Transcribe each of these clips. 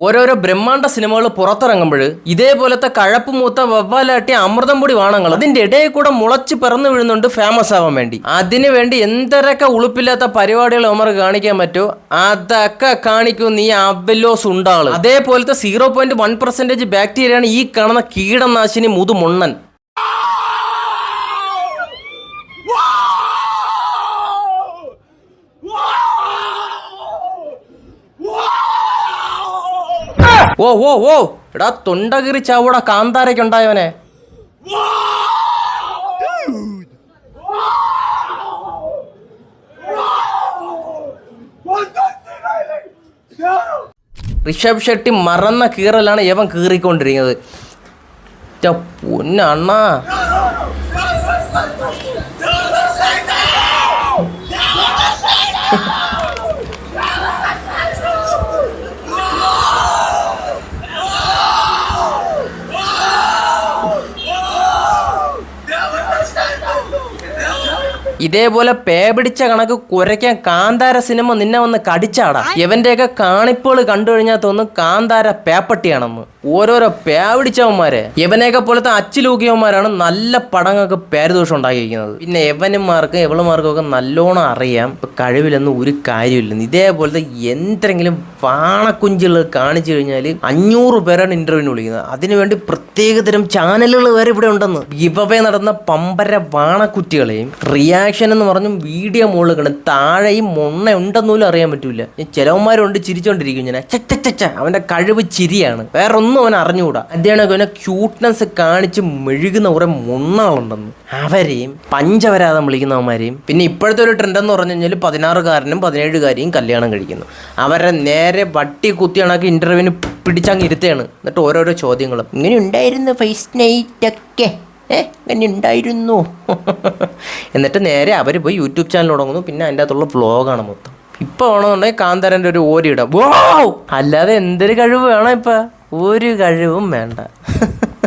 ഓരോരോ ബ്രഹ്മാണ്ട സിനിമകൾ പുറത്തിറങ്ങുമ്പോൾ ഇതേപോലത്തെ കഴപ്പ് മൂത്ത വവ്വാലാട്ടി അമൃതം പൊടി വാണങ്ങൾ അതിന്റെ ഇടയിൽ കൂടെ മുളച്ച് പിറന്നു വീഴുന്നുണ്ട് ഫേമസ് ആവാൻ വേണ്ടി. അതിനു വേണ്ടി എന്തൊക്കെ ഉളുപ്പില്ലാത്ത പരിപാടികൾ അവന്മാർ കാണിക്കാൻ പറ്റുമോ അതൊക്കെ കാണിക്കും നീ അവലോസ് ഉണ്ടാൾ അതേപോലത്തെ സീറോ പോയിന്റ് വൺ പെർസെന്റേജ് ബാക്ടീരിയയാണ് ഈ കാണുന്ന കീടനാശിനി മുതുമുണ്ണൻ. ഓ ഓ ഓ എടാ തൊണ്ടകീറി കാന്താരയ്ക്ക് ഉണ്ടായവനെ. ഋഷഭ് ഷെട്ടി മറന്ന കീറലാണ് യവൻ കീറിക്കൊണ്ടിരിക്കുന്നത്. പൊന്നണ്ണാ. ഇതേപോലെ പേ പിടിച്ച കണക്ക് കുരയ്ക്കാൻ കാന്താര സിനിമ നിന്നെ വന്ന് കടിച്ചാടാ. ഇവന്റെയൊക്കെ കാണിപ്പോൾ കണ്ടു കഴിഞ്ഞാൽ തോന്നും കാന്താര പേപ്പട്ടിയാണെന്ന്. ഓരോരോ പേ പിടിച്ചവന്മാരെ. ഇവനെയൊക്കെ പോലത്തെ അച്ചിലൂക്കിയവന്മാരാണ് നല്ല പടങ്ങൾക്ക് പേരുദോഷം ഉണ്ടാക്കിയിരിക്കുന്നത്. പിന്നെ എവനുമാർക്കും എവളുമാർക്കും ഒക്കെ നല്ലോണം അറിയാം. ഇപ്പൊ ഒരു കാര്യമില്ലെന്ന് ഇതേപോലത്തെ എന്തെങ്കിലും വാണക്കുഞ്ചുകൾ കാണിച്ചു കഴിഞ്ഞാൽ അഞ്ഞൂറ് പേരാണ് ഇന്റർവ്യൂ വിളിക്കുന്നത്. അതിനുവേണ്ടി പ്രത്യേകതരം ചാനലുകൾ വരെ ഇവിടെ ഉണ്ടെന്ന്. ഇവവേ നടന്ന പമ്പര വാണക്കുറ്റികളെയും റിയാക്ഷൻ എന്ന് പറഞ്ഞും വീഡിയോ മുകളിൽ താഴെയും മൊണ്ണ ഉണ്ടെന്നുപോലും അറിയാൻ പറ്റൂല. ചിലവന്മാരുണ്ട് ചിരിച്ചോണ്ടിരിക്കും ഞാൻ ചച്ച അവന്റെ കഴിവ് ചിരിയാണ്. വേറെ ഒന്നും അവൻ അറിഞ്ഞുകൂടാ. അദ്ദേഹം അവനെ ക്യൂട്ട്നെസ് കാണിച്ച് മെഴുകുന്ന കുറെ മൊണ്ണകളുണ്ടെന്ന് അവരെയും പഞ്ചവരാതം വിളിക്കുന്നവന്മാരെയും പിന്നെ ഇപ്പോഴത്തെ ഒരു ട്രെൻഡ് എന്ന് പറഞ്ഞു കഴിഞ്ഞാൽ പതിനാറുകാരനും പതിനേഴുകാരെയും കല്യാണം കഴിക്കുന്നു. അവരെ നേരെ വട്ടി കുത്തി കണക്ക് ഇന്റർവ്യൂവിന് പിടിച്ചങ്ങ് ഇരുത്തുകയാണ്. എന്നിട്ട് ഓരോരോ ചോദ്യങ്ങളും. ഇങ്ങനെ ഉണ്ടായിരുന്നു ഫേസ് നൈറ്റ് ഒക്കെ? ഏ ഇങ്ങനെ ഉണ്ടായിരുന്നു. എന്നിട്ട് നേരെ അവർ പോയി യൂട്യൂബ് ചാനൽ തുടങ്ങുന്നു. പിന്നെ അതിന്റെ അകത്തുള്ള വ്ളോഗാണ് മൊത്തം. ഇപ്പൊ വേണമെന്നുണ്ടെങ്കിൽ കാന്തരന്റെ ഒരു ഓരിയിടാം വോ അല്ലാതെ എന്തൊരു കഴിവ് വേണം ഇപ്പൊ? ഒരു കഴിവും വേണ്ട.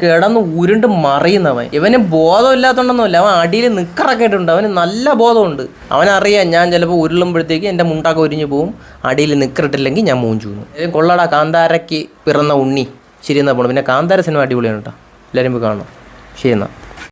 കിടന്ന് ഉരുണ്ട് മറിയുന്നവൻ. ഇവന് ബോധമില്ലാത്തോണ്ടൊന്നുമല്ല. അവൻ അടിയിൽ നിക്കറൊക്കെ ഇട്ടുണ്ട് അവന് നല്ല ബോധമുണ്ട്. അവനറിയാം ഞാൻ ചിലപ്പോൾ ഉരുളുമ്പോഴത്തേക്ക് എന്റെ മുണ്ടൊക്കെ ഒരിഞ്ഞു പോവും. അടിയിൽ നിക്കറിട്ടില്ലെങ്കിൽ ഞാൻ മൂഞ്ചു കൊള്ളടാ കാന്താരയ്ക്ക് പിറന്ന ഉണ്ണി. ശരി എന്നാ പോണം. പിന്നെ കാന്താര സിനിമ അടിപൊളിയാണ് കേട്ടോ. എല്ലാവരും പോയി കാണണം. ശരി